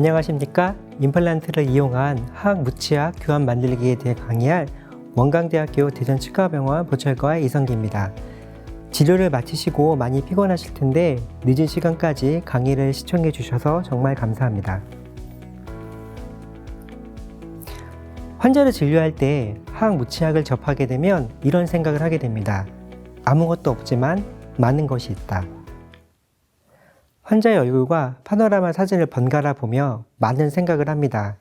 안녕하십니까? 임플란트를 이용한 하악 무치약 교환 만들기에 대해 강의할 원광대학교 대전치과병원 보철과의 이성기입니다. 진료를 마치시고 많이 피곤하실 텐데 늦은 시간까지 강의를 시청해 주셔서 정말 감사합니다. 환자를 진료할 때 하악 무치약을 접하게 되면 이런 생각을 하게 됩니다. 아무것도 없지만 많은 것이 있다. 환자의 얼굴과 파노라마 사진을 번갈아 보며 많은 생각을 합니다.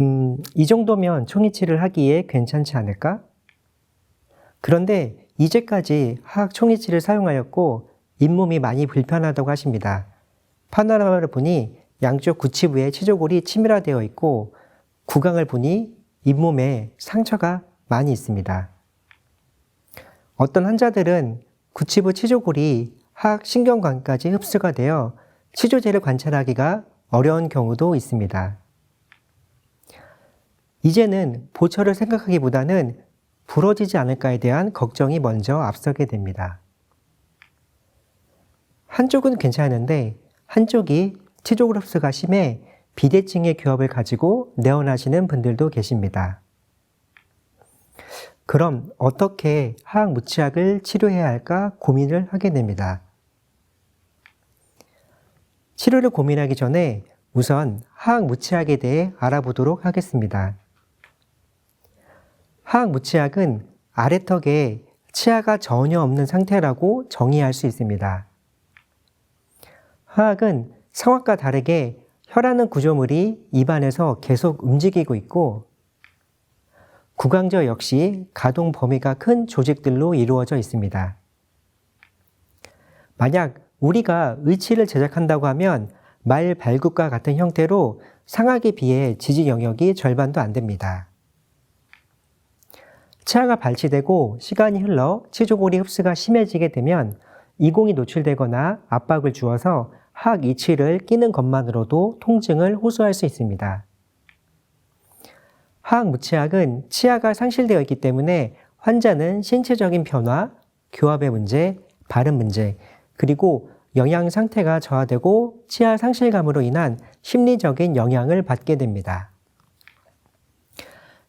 음, 이 정도면 총이치를 하기에 괜찮지 않을까? 그런데 이제까지 하악 총이치를 사용하였고 잇몸이 많이 불편하다고 하십니다. 파노라마를 보니 양쪽 구치부에 치조골이 치밀화되어 있고 구강을 보니 잇몸에 상처가 많이 있습니다. 어떤 환자들은 구치부 치조골이 하악 신경관까지 흡수가 되어 치조제를 관찰하기가 어려운 경우도 있습니다. 이제는 보철을 생각하기보다는 부러지지 않을까에 대한 걱정이 먼저 앞서게 됩니다. 한쪽은 괜찮은데 한쪽이 치조골 흡수가 심해 비대증의 교합을 가지고 내원하시는 분들도 계십니다. 그럼 어떻게 하악 무치약을 치료해야 할까 고민을 하게 됩니다. 치료를 고민하기 전에 우선 하악 무치약에 대해 알아보도록 하겠습니다. 하악 무치약은 아래턱에 치아가 전혀 없는 상태라고 정의할 수 있습니다. 하악은 성악과 다르게 혀라는 구조물이 입안에서 계속 움직이고 있고 구강저 역시 가동 범위가 큰 조직들로 이루어져 있습니다. 만약 우리가 의치를 제작한다고 하면 말 발굽과 같은 형태로 상악에 비해 지지 영역이 절반도 안 됩니다. 치아가 발치되고 시간이 흘러 치조골이 흡수가 심해지게 되면 이공이 노출되거나 압박을 주어서 하악 이치를 끼는 것만으로도 통증을 호소할 수 있습니다. 하악 무치약은 치아가 상실되어 있기 때문에 환자는 신체적인 변화, 교합의 문제, 발음 문제, 그리고 영양 상태가 저하되고 치아 상실감으로 인한 심리적인 영향을 받게 됩니다.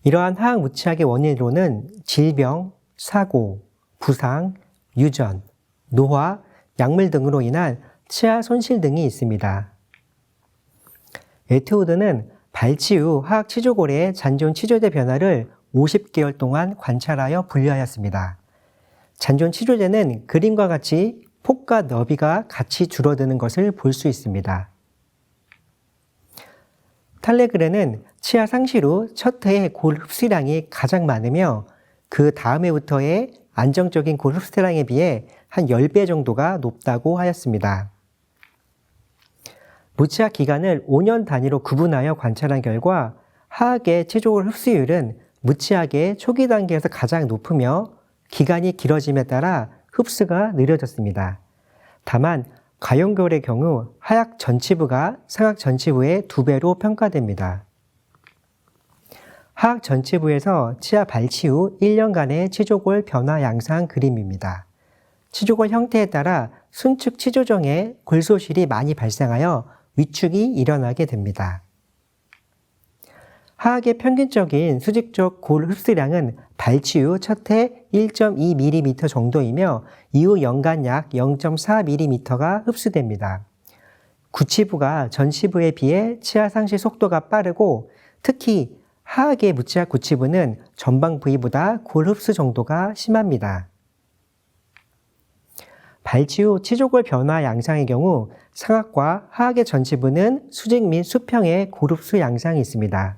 이러한 하악 무치약의 원인으로는 질병, 사고, 부상, 유전, 노화, 약물 등으로 인한 치아 손실 등이 있습니다. 에트우드는 발치 후 하악 치조골의 잔존 치조제 변화를 50개월 동안 관찰하여 분류하였습니다. 잔존 치조제는 그림과 같이 폭과 너비가 같이 줄어드는 것을 볼 수 있습니다. 탈레그레는 치아 후첫 해의 골 흡수량이 가장 많으며 그 다음 해부터의 안정적인 골 흡수량에 비해 한 10배 정도가 높다고 하였습니다. 무치약 기간을 5년 단위로 구분하여 관찰한 결과 하악의 체조골 흡수율은 무치약의 초기 단계에서 가장 높으며 기간이 길어짐에 따라 흡수가 느려졌습니다. 다만 가용결의 경우 하약 전치부가 상악 전치부의 두 배로 평가됩니다. 하악 전치부에서 치아 발치 후 1년간의 치조골 변화 양상 그림입니다. 치조골 형태에 따라 순측 치조정에 골소실이 많이 발생하여 위축이 일어나게 됩니다. 하악의 평균적인 수직적 골 흡수량은 발치 후 첫해 1.2mm 정도이며 이후 연간 약 0.4mm가 흡수됩니다. 구치부가 전치부에 비해 치아 상실 속도가 빠르고 특히 하악의 무치아 구치부는 전방 부위보다 골 흡수 정도가 심합니다. 발치 후 치조골 변화 양상의 경우 상악과 하악의 전치부는 수직 및 수평의 고릅수 양상이 있습니다.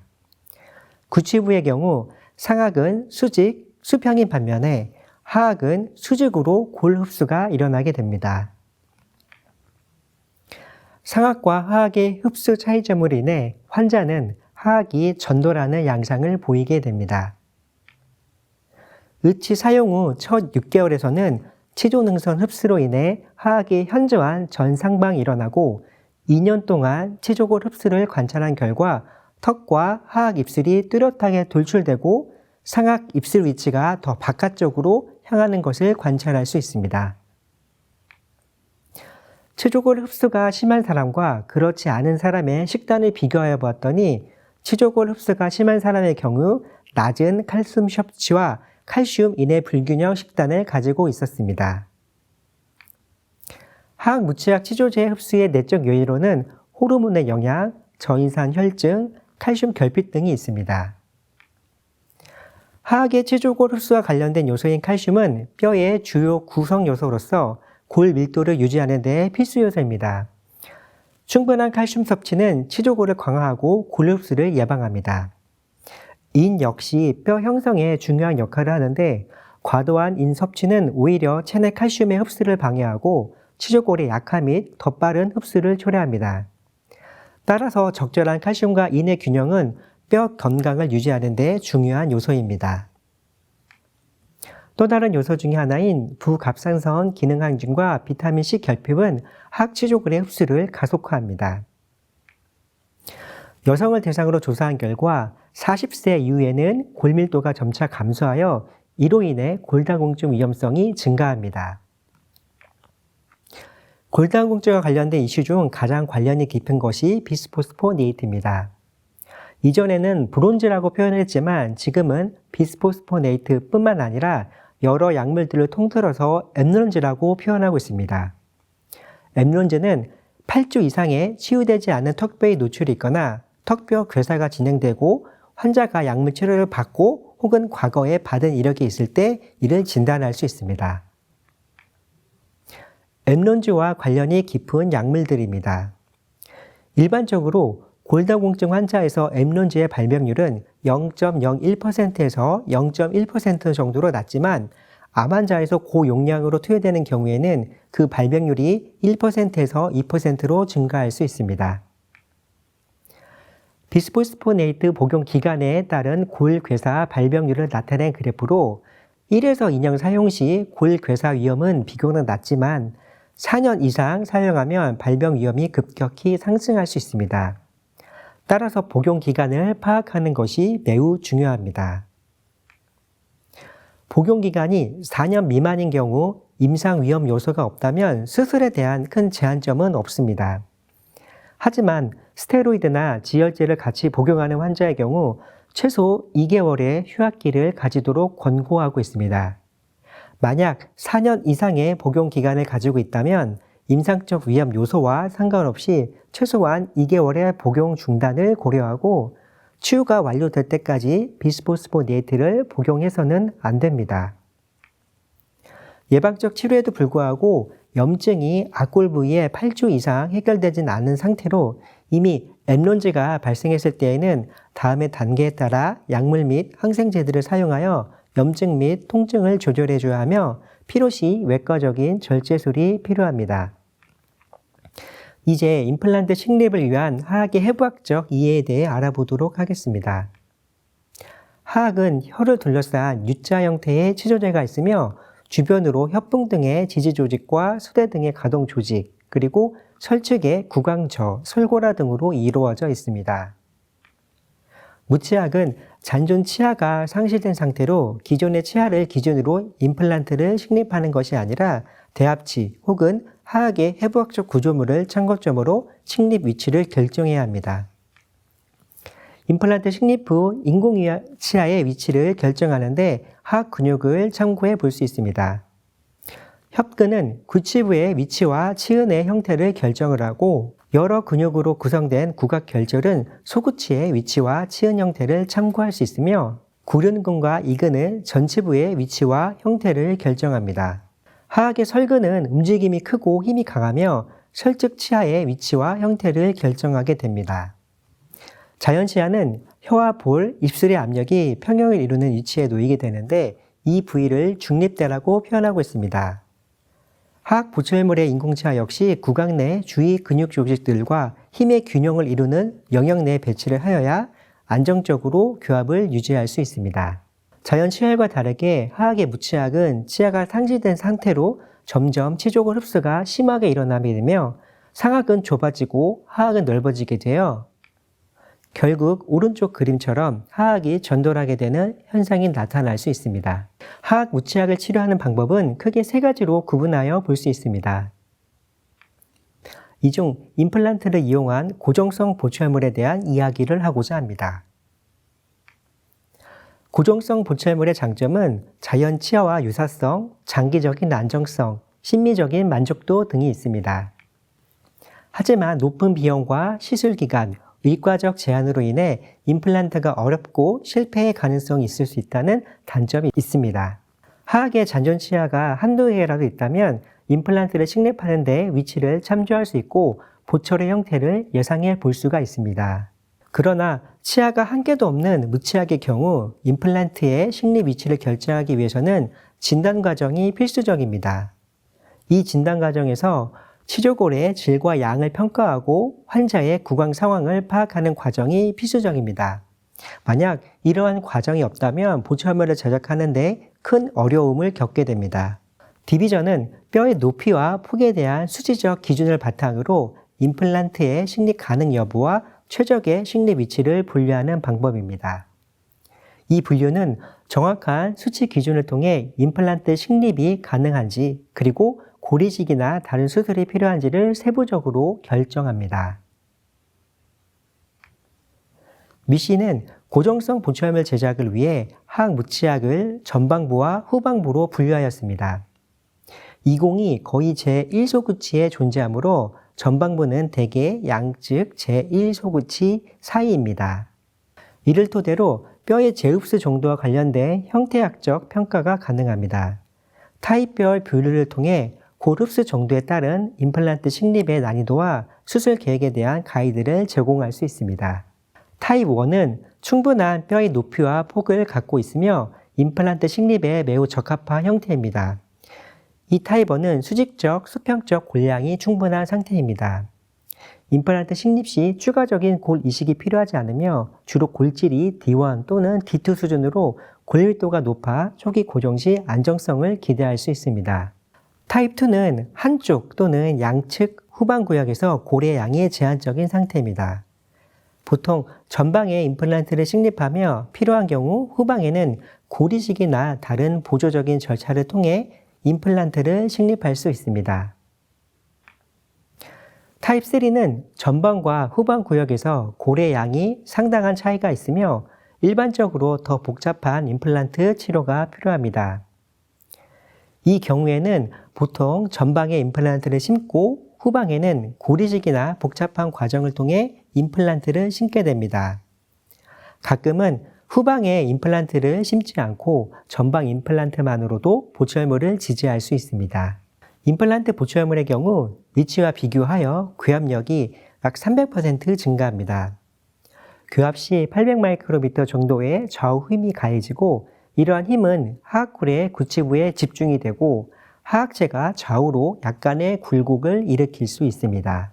구치부의 경우 상악은 수직, 수평인 반면에 하악은 수직으로 골 흡수가 일어나게 됩니다. 상악과 하악의 흡수 차이점으로 인해 환자는 하악이 전도라는 양상을 보이게 됩니다. 의치 사용 후 첫 6개월에서는 치조 능선 흡수로 인해 하악이 현저한 전상방이 일어나고 2년 동안 치조골 흡수를 관찰한 결과 턱과 하악 입술이 뚜렷하게 돌출되고 상악 입술 위치가 더 바깥쪽으로 향하는 것을 관찰할 수 있습니다. 치조골 흡수가 심한 사람과 그렇지 않은 사람의 식단을 비교하여 보았더니 치조골 흡수가 심한 사람의 경우 낮은 칼슘 섭취와 칼슘 인해 불균형 식단을 가지고 있었습니다. 화학 무취약 치조제 흡수의 내적 요인으로는 호르몬의 영향, 저인산 혈증, 칼슘 결핍 등이 있습니다. 화학의 치조골 흡수와 관련된 요소인 칼슘은 뼈의 주요 구성 요소로서 골 밀도를 유지하는 데 필수 요소입니다. 충분한 칼슘 섭취는 치조골을 강화하고 골 흡수를 예방합니다. 인 역시 뼈 형성에 중요한 역할을 하는데 과도한 인 섭취는 오히려 체내 칼슘의 흡수를 방해하고 치조골의 약화 및 더 빠른 흡수를 초래합니다. 따라서 적절한 칼슘과 인의 균형은 뼈 건강을 유지하는 데 중요한 요소입니다. 또 다른 요소 중의 하나인 부갑상선 기능 항진과 비타민C 결핍은 학치조골의 흡수를 가속화합니다. 여성을 대상으로 조사한 결과 40세 이후에는 골밀도가 점차 감소하여 이로 인해 골다공증 위험성이 증가합니다. 골다공증과 관련된 이슈 중 가장 관련이 깊은 것이 비스포스포네이트입니다. 이전에는 브론즈라고 표현을 했지만 지금은 비스포스포네이트 뿐만 아니라 여러 약물들을 통틀어서 엠론즈라고 표현하고 있습니다. 엠론즈는 8주 이상의 치유되지 않은 턱뼈의 노출이 있거나 턱뼈 괴사가 진행되고 환자가 약물 치료를 받고 혹은 과거에 받은 이력이 있을 때 이를 진단할 수 있습니다. 엠론즈와 관련이 깊은 약물들입니다. 일반적으로 골다공증 환자에서 엠론즈의 발병률은 0.01%에서 0.1% 정도로 낮지만 암 환자에서 고용량으로 투여되는 경우에는 그 발병률이 1%에서 2%로 증가할 수 있습니다. 비스포스포네이트 복용 기간에 따른 골괴사 발병률을 나타낸 그래프로 1에서 2년 사용 시 골괴사 위험은 비교는 낮지만 4년 이상 사용하면 발병 위험이 급격히 상승할 수 있습니다. 따라서 복용 기간을 파악하는 것이 매우 중요합니다. 복용 기간이 4년 미만인 경우 임상 위험 요소가 없다면 수술에 대한 큰 제한점은 없습니다. 하지만 스테로이드나 지혈제를 같이 복용하는 환자의 경우 최소 2개월의 휴학기를 가지도록 권고하고 있습니다. 만약 4년 이상의 복용 기간을 가지고 있다면 임상적 위험 요소와 상관없이 최소한 2개월의 복용 중단을 고려하고 치유가 완료될 때까지 비스포스포네이트를 복용해서는 안 됩니다. 예방적 치료에도 불구하고 염증이 악골 부위에 8주 이상 해결되진 않은 상태로 이미 엠론즈가 발생했을 때에는 다음의 단계에 따라 약물 및 항생제들을 사용하여 염증 및 통증을 조절해 줘야 하며 필요시 외과적인 절제술이 필요합니다. 이제 임플란트 식립을 위한 화학의 해부학적 이해에 대해 알아보도록 하겠습니다. 화학은 혀를 둘러싼 U자 형태의 치조제가 있으며 주변으로 협붕 등의 지지 조직과 수대 등의 가동 조직, 그리고 설측의 구강저, 설고라 등으로 이루어져 있습니다. 무치약은 잔존 치아가 상실된 상태로 기존의 치아를 기준으로 임플란트를 식립하는 것이 아니라 대합치 혹은 화학의 해부학적 구조물을 참고점으로 식립 위치를 결정해야 합니다. 임플란트 식립 후 인공 치아의 위치를 결정하는데 화학 근육을 참고해 볼 수 있습니다. 협근은 구치부의 위치와 치은의 형태를 결정을 하고 여러 근육으로 구성된 구각 결절은 소구치의 위치와 치은 형태를 참고할 수 있으며 구륜근과 이근은 전치부의 위치와 형태를 결정합니다. 화학의 설근은 움직임이 크고 힘이 강하며 설측 치아의 위치와 형태를 결정하게 됩니다. 자연 치아는 혀와 볼, 입술의 압력이 평형을 이루는 위치에 놓이게 되는데 이 부위를 중립대라고 표현하고 있습니다. 화학 보철물의 인공치아 역시 구강 내 주위 근육 조직들과 힘의 균형을 이루는 영역 내 배치를 하여야 안정적으로 교합을 유지할 수 있습니다. 자연 치열과 다르게 화학의 무치약은 치아가 상실된 상태로 점점 치조골 흡수가 심하게 일어나게 되며 상악은 좁아지고 하악은 넓어지게 되어 결국 오른쪽 그림처럼 하악이 전돌하게 되는 현상이 나타날 수 있습니다. 하악 무치약을 치료하는 방법은 크게 세 가지로 구분하여 볼 수 있습니다. 이 중 임플란트를 이용한 고정성 보철물에 대한 이야기를 하고자 합니다. 고정성 보철물의 장점은 자연 치아와 유사성, 장기적인 안정성, 심미적인 만족도 등이 있습니다. 하지만 높은 비용과 시술 기간, 의과적 제한으로 인해 임플란트가 어렵고 실패의 가능성이 있을 수 있다는 단점이 있습니다. 하악의 잔존 치아가 한두 개라도 있다면 임플란트를 식립하는 데 위치를 참조할 수 있고 보철의 형태를 예상해 볼 수가 있습니다. 그러나 치아가 한 개도 없는 무치아의 경우 임플란트의 식립 위치를 결정하기 위해서는 진단 과정이 필수적입니다. 이 진단 과정에서 치조골의 질과 양을 평가하고 환자의 구강 상황을 파악하는 과정이 필수적입니다. 만약 이러한 과정이 없다면 보철물을 제작하는데 큰 어려움을 겪게 됩니다. 디비전은 뼈의 높이와 폭에 대한 수치적 기준을 바탕으로 임플란트의 식립 가능 여부와 최적의 식립 위치를 분류하는 방법입니다. 이 분류는 정확한 수치 기준을 통해 임플란트 식립이 가능한지 그리고 고리식이나 다른 수술이 필요한지를 세부적으로 결정합니다. 미 씨는 고정성 보철물 제작을 위해 항무치약을 전방부와 후방부로 분류하였습니다. 20이 거의 제1소구치에 존재하므로 전방부는 대개 양측 제1소구치 사이입니다. 이를 토대로 뼈의 재흡수 정도와 관련된 형태학적 평가가 가능합니다. 타입별 분류를 통해 고흡수 정도에 따른 임플란트 식립의 난이도와 수술 계획에 대한 가이드를 제공할 수 있습니다. 타입 1은 충분한 뼈의 높이와 폭을 갖고 있으며 임플란트 식립에 매우 적합한 형태입니다. 이 타입 1은 수직적, 수평적 골량이 충분한 상태입니다. 임플란트 식립 시 추가적인 골 이식이 필요하지 않으며 주로 골질이 D1 또는 D2 수준으로 골밀도가 높아 초기 고정 시 안정성을 기대할 수 있습니다. 타입 2는 한쪽 또는 양측 후방 구역에서 골의 양이 제한적인 상태입니다. 보통 전방에 임플란트를 식립하며 필요한 경우 후방에는 고리식이나 다른 보조적인 절차를 통해 임플란트를 식립할 수 있습니다. 타입 3는 전방과 후방 구역에서 골의 양이 상당한 차이가 있으며 일반적으로 더 복잡한 임플란트 치료가 필요합니다. 이 경우에는 보통 전방에 임플란트를 심고 후방에는 고리식이나 복잡한 과정을 통해 임플란트를 심게 됩니다. 가끔은 후방에 임플란트를 심지 않고 전방 임플란트만으로도 보철물을 지지할 수 있습니다. 임플란트 보철물의 경우 위치와 비교하여 교합력이 약 300% 증가합니다. 교합 시 800마이크로미터 정도의 좌우 힘이 가해지고 이러한 힘은 하악골의 구치부에 집중이 되고 하악체가 좌우로 약간의 굴곡을 일으킬 수 있습니다.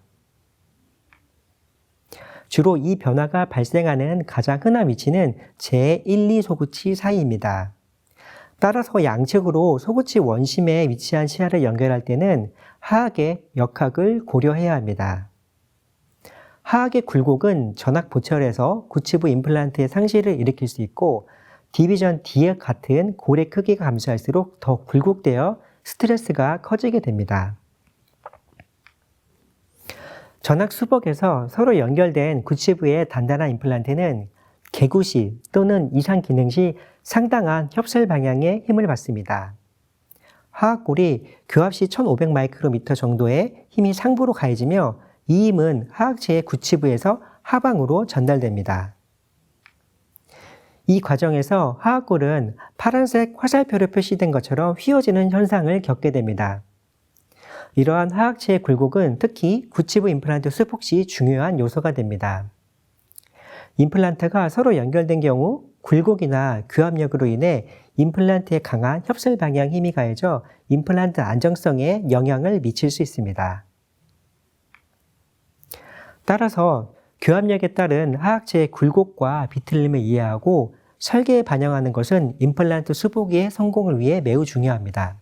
주로 이 변화가 발생하는 가장 흔한 위치는 제1, 2 소구치 사이입니다. 따라서 양측으로 소구치 원심에 위치한 치아를 연결할 때는 하악의 역학을 고려해야 합니다. 하악의 굴곡은 전학 보철에서 구치부 임플란트의 상실을 일으킬 수 있고 디비전 D와 같은 골의 크기가 감소할수록 더 굴곡되어 스트레스가 커지게 됩니다. 전학 수복에서 서로 연결된 구치부의 단단한 임플란트는 개구 시 또는 이상 기능 시 상당한 협설 방향의 힘을 받습니다. 하악골이 교합 시 1500마이크로미터 정도의 힘이 상부로 가해지며 이 힘은 하악체의 구치부에서 하방으로 전달됩니다. 이 과정에서 하악골은 파란색 화살표로 표시된 것처럼 휘어지는 현상을 겪게 됩니다. 이러한 하악체의 굴곡은 특히 구치부 임플란트 수폭 시 중요한 요소가 됩니다. 임플란트가 서로 연결된 경우 굴곡이나 교합력으로 인해 임플란트에 강한 협설 방향 힘이 가해져 임플란트 안정성에 영향을 미칠 수 있습니다. 따라서 교합력에 따른 하악체의 굴곡과 비틀림을 이해하고 설계에 반영하는 것은 임플란트 수복의 성공을 위해 매우 중요합니다.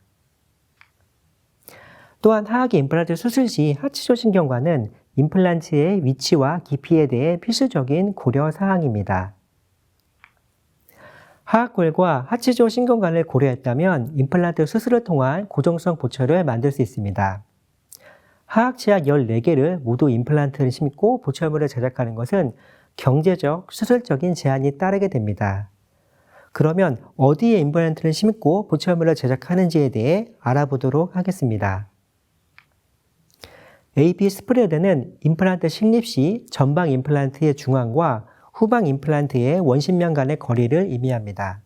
또한 하악의 임플란트 수술 시 하치조 신경과는 임플란트의 위치와 깊이에 대해 필수적인 고려 사항입니다. 하악골과 하치조 신경관을 고려했다면 임플란트 수술을 통한 고정성 보철을 만들 수 있습니다. 하악치약 14개를 모두 임플란트를 심고 보철물을 제작하는 것은 경제적, 수술적인 제한이 따르게 됩니다. 그러면 어디에 임플란트를 심고 보철물을 제작하는지에 대해 알아보도록 하겠습니다. AP 스프레드는 임플란트 식립 시 전방 임플란트의 중앙과 후방 임플란트의 원심면 간의 거리를 의미합니다.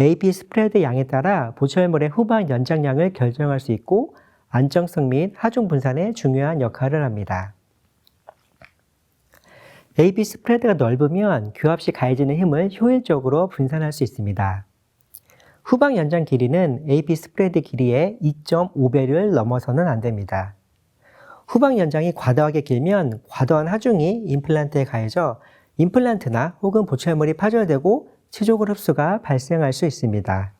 AP 스프레드 양에 따라 보철물의 후방 연장량을 결정할 수 있고 안정성 및 하중 분산에 중요한 역할을 합니다. AP 스프레드가 넓으면 교합 시 가해지는 힘을 효율적으로 분산할 수 있습니다. 후방 연장 길이는 AP 스프레드 길이의 2.5배를 넘어서는 안 됩니다. 후방 연장이 과도하게 길면 과도한 하중이 임플란트에 가해져 임플란트나 혹은 보철물이 파절되고 치조골 흡수가 발생할 수 있습니다.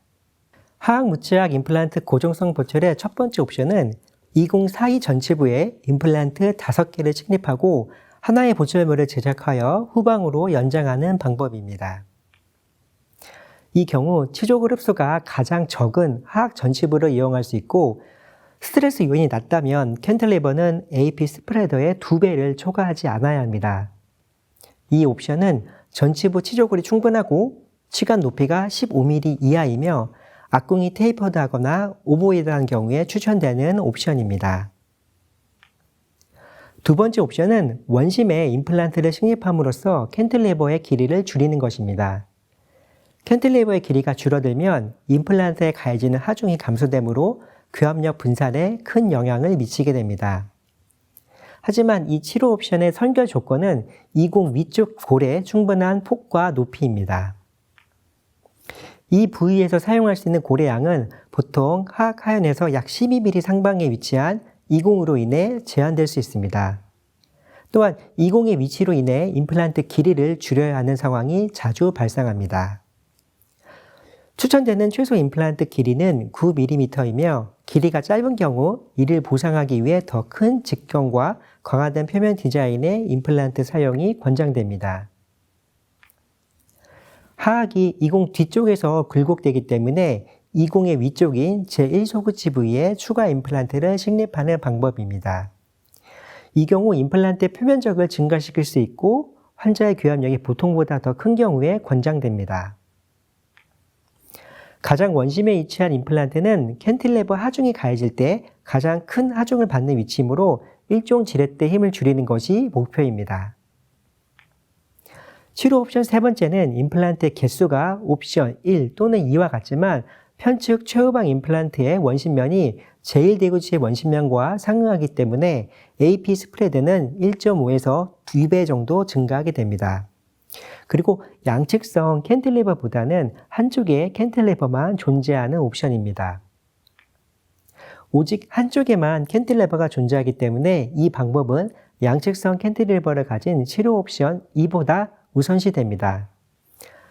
무치약 임플란트 고정성 보철의 첫 번째 옵션은 2042 전치부에 임플란트 5개를 식립하고 하나의 보철물을 제작하여 후방으로 연장하는 방법입니다. 이 경우 치조골 흡수가 가장 적은 하악 전치부를 이용할 수 있고 스트레스 요인이 낮다면 캔틀리버는 AP 스프레더의 2배를 초과하지 않아야 합니다. 이 옵션은 전치부 치조골이 충분하고 치간 높이가 15mm 이하이며 앞궁이 테이퍼드하거나 오보이드한 경우에 추천되는 옵션입니다. 두 번째 옵션은 원심에 임플란트를 식립함으로써 캔틀리버의 길이를 줄이는 것입니다. 캔틀리버의 길이가 줄어들면 임플란트에 가해지는 하중이 감소되므로 교합력 분산에 큰 영향을 미치게 됩니다. 하지만 이 치료 옵션의 선결 조건은 이공 위쪽 골의 충분한 폭과 높이입니다. 이 부위에서 사용할 수 있는 고래 양은 보통 하악 하연에서 약 12mm 상방에 위치한 이공으로 인해 제한될 수 있습니다. 또한 이공의 위치로 인해 임플란트 길이를 줄여야 하는 상황이 자주 발생합니다. 추천되는 최소 임플란트 길이는 9mm이며 길이가 짧은 경우 이를 보상하기 위해 더 큰 직경과 강화된 표면 디자인의 임플란트 사용이 권장됩니다. 하악이 이공 뒤쪽에서 굴곡되기 때문에 이공의 위쪽인 제1소구치 부위에 추가 임플란트를 식립하는 방법입니다. 이 경우 임플란트의 표면적을 증가시킬 수 있고 환자의 교합력이 보통보다 더 큰 경우에 권장됩니다. 가장 원심에 위치한 임플란트는 캔틸레버 하중이 가해질 때 가장 큰 하중을 받는 위치이므로 일종 지렛대 힘을 줄이는 것이 목표입니다. 치료 옵션 세 번째는 임플란트의 개수가 옵션 1 또는 2와 같지만 편측 최후방 임플란트의 원심면이 제1대구치의 원심면과 상응하기 때문에 AP 스프레드는 1.5에서 2배 정도 증가하게 됩니다. 그리고 양측성 캔틸리버보다는 한쪽에 캔틸리버만 존재하는 옵션입니다. 오직 한쪽에만 캔틸리버가 존재하기 때문에 이 방법은 양측성 캔틸리버를 가진 치료 옵션 2보다 우선시됩니다.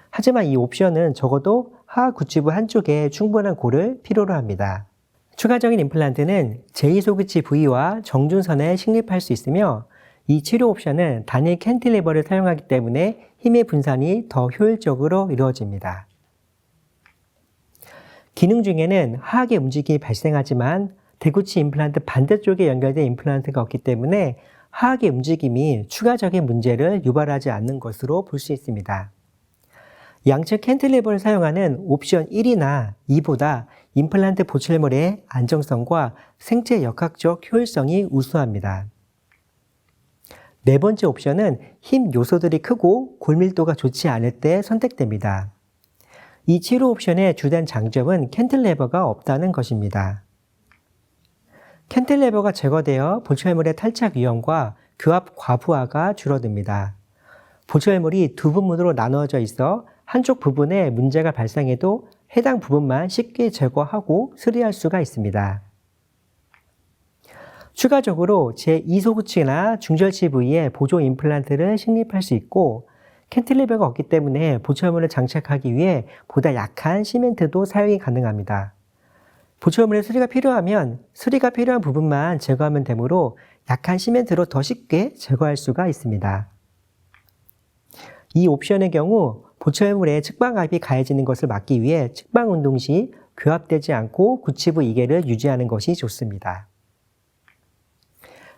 하지만 이 옵션은 적어도 하악 구치부 한쪽에 충분한 골을 필요로 합니다. 추가적인 임플란트는 제2소구치 부위와 정준선에 식립할 수 있으며 이 치료 옵션은 단일 캔틸리버를 사용하기 때문에 힘의 분산이 더 효율적으로 이루어집니다. 기능 중에는 하악의 움직임이 발생하지만 대구치 임플란트 반대쪽에 연결된 임플란트가 없기 때문에 하악의 움직임이 추가적인 문제를 유발하지 않는 것으로 볼 수 있습니다. 양측 캔틸리버를 사용하는 옵션 1이나 2보다 임플란트 보철물의 안정성과 생체 역학적 효율성이 우수합니다. 네 번째 옵션은 힘 요소들이 크고 골밀도가 좋지 않을 때 선택됩니다. 이 치료 옵션의 주된 장점은 캔틀레버가 없다는 것입니다. 캔틀레버가 제거되어 보철물의 탈착 위험과 교합 과부하가 줄어듭니다. 보철물이 두 부분으로 나누어져 있어 한쪽 부분에 문제가 발생해도 해당 부분만 쉽게 제거하고 수리할 수가 있습니다. 추가적으로 제2소구치나 중절치 부위에 보조 임플란트를 식립할 수 있고 캔틸리버가 없기 때문에 보철물을 장착하기 위해 보다 약한 시멘트도 사용이 가능합니다. 보철물의 수리가 필요하면 수리가 필요한 부분만 제거하면 되므로 약한 시멘트로 더 쉽게 제거할 수가 있습니다. 이 옵션의 경우 보철물에 측방압이 가해지는 것을 막기 위해 측방 운동 시 교합되지 않고 구치부 이계를 유지하는 것이 좋습니다.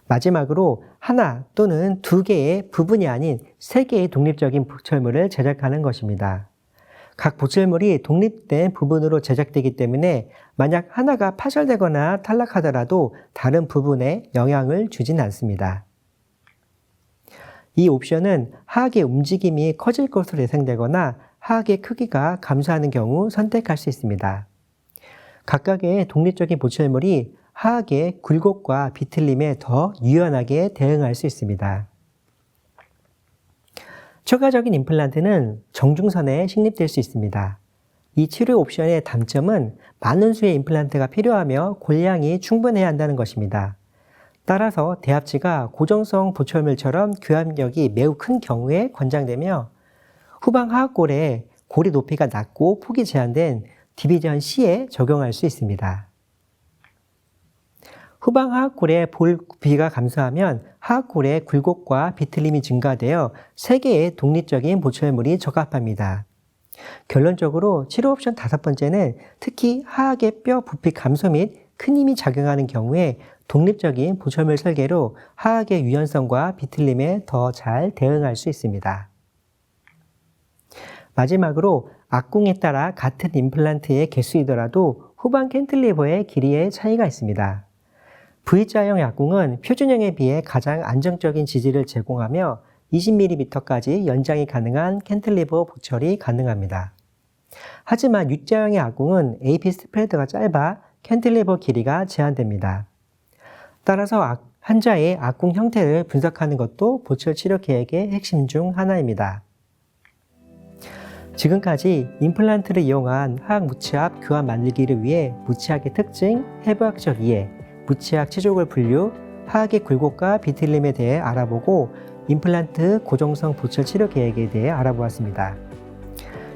마지막으로 하나 또는 두 개의 부분이 아닌 세 개의 독립적인 보철물을 제작하는 것입니다. 각 보철물이 독립된 부분으로 제작되기 때문에 만약 하나가 파절되거나 탈락하더라도 다른 부분에 영향을 주진 않습니다. 이 옵션은 하악의 움직임이 커질 것으로 예상되거나 하악의 크기가 감소하는 경우 선택할 수 있습니다. 각각의 독립적인 보철물이 하악의 굴곡과 비틀림에 더 유연하게 대응할 수 있습니다. 추가적인 임플란트는 정중선에 식립될 수 있습니다. 이 치료 옵션의 단점은 많은 수의 임플란트가 필요하며 골량이 충분해야 한다는 것입니다. 따라서 대합치가 고정성 보철물처럼 교합력이 매우 큰 경우에 권장되며 후방 하악골의 고리 높이가 낮고 폭이 제한된 디비전 C에 적용할 수 있습니다. 후방 하악골의 볼 부피가 감소하면 하악골의 굴곡과 비틀림이 증가되어 세 개의 독립적인 보철물이 적합합니다. 결론적으로 치료 옵션 다섯 번째는 특히 하악의 뼈 부피 감소 및 큰 힘이 작용하는 경우에 독립적인 보철물 설계로 하악의 유연성과 비틀림에 더 잘 대응할 수 있습니다. 마지막으로 악궁에 따라 같은 임플란트의 개수이더라도 후방 캔틀리버의 길이의 차이가 있습니다. V자형 약궁은 표준형에 비해 가장 안정적인 지지를 제공하며 20mm까지 연장이 가능한 캔틀리버 보철이 가능합니다. 하지만 U자형의 악궁은 AP 스프레드가 짧아 캔틀리버 길이가 제한됩니다. 따라서 환자의 악궁 형태를 분석하는 것도 보철 치료 계획의 핵심 중 하나입니다. 지금까지 임플란트를 이용한 하악 무치압 교환 만들기를 위해 무치압의 특징, 해부학적 이해, 무치압 치족을 분류, 하악의 굴곡과 비틀림에 대해 알아보고 임플란트 고정성 보철 치료 계획에 대해 알아보았습니다.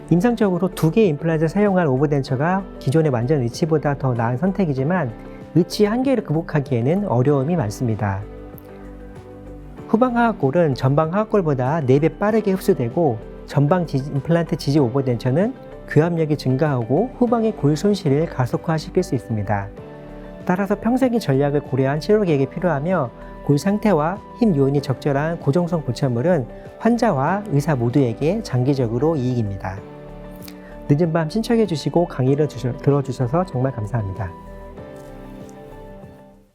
임상적으로 두 개의 임플란트를 사용한 오버덴처가 기존의 완전 의치보다 더 나은 선택이지만 의치 한계를 극복하기에는 어려움이 많습니다. 후방 하악골은 전방 하악골보다 4배 빠르게 흡수되고 전방 지지, 임플란트 지지 오버덴처는 교합력이 증가하고 후방의 골 손실을 가속화시킬 수 있습니다. 따라서 평생의 전략을 고려한 치료 계획이 필요하며 골 상태와 힘 요인이 적절한 고정성 보철물은 환자와 의사 모두에게 장기적으로 이익입니다. 늦은 밤 신청해 주시고 강의를 들어주셔서 정말 감사합니다.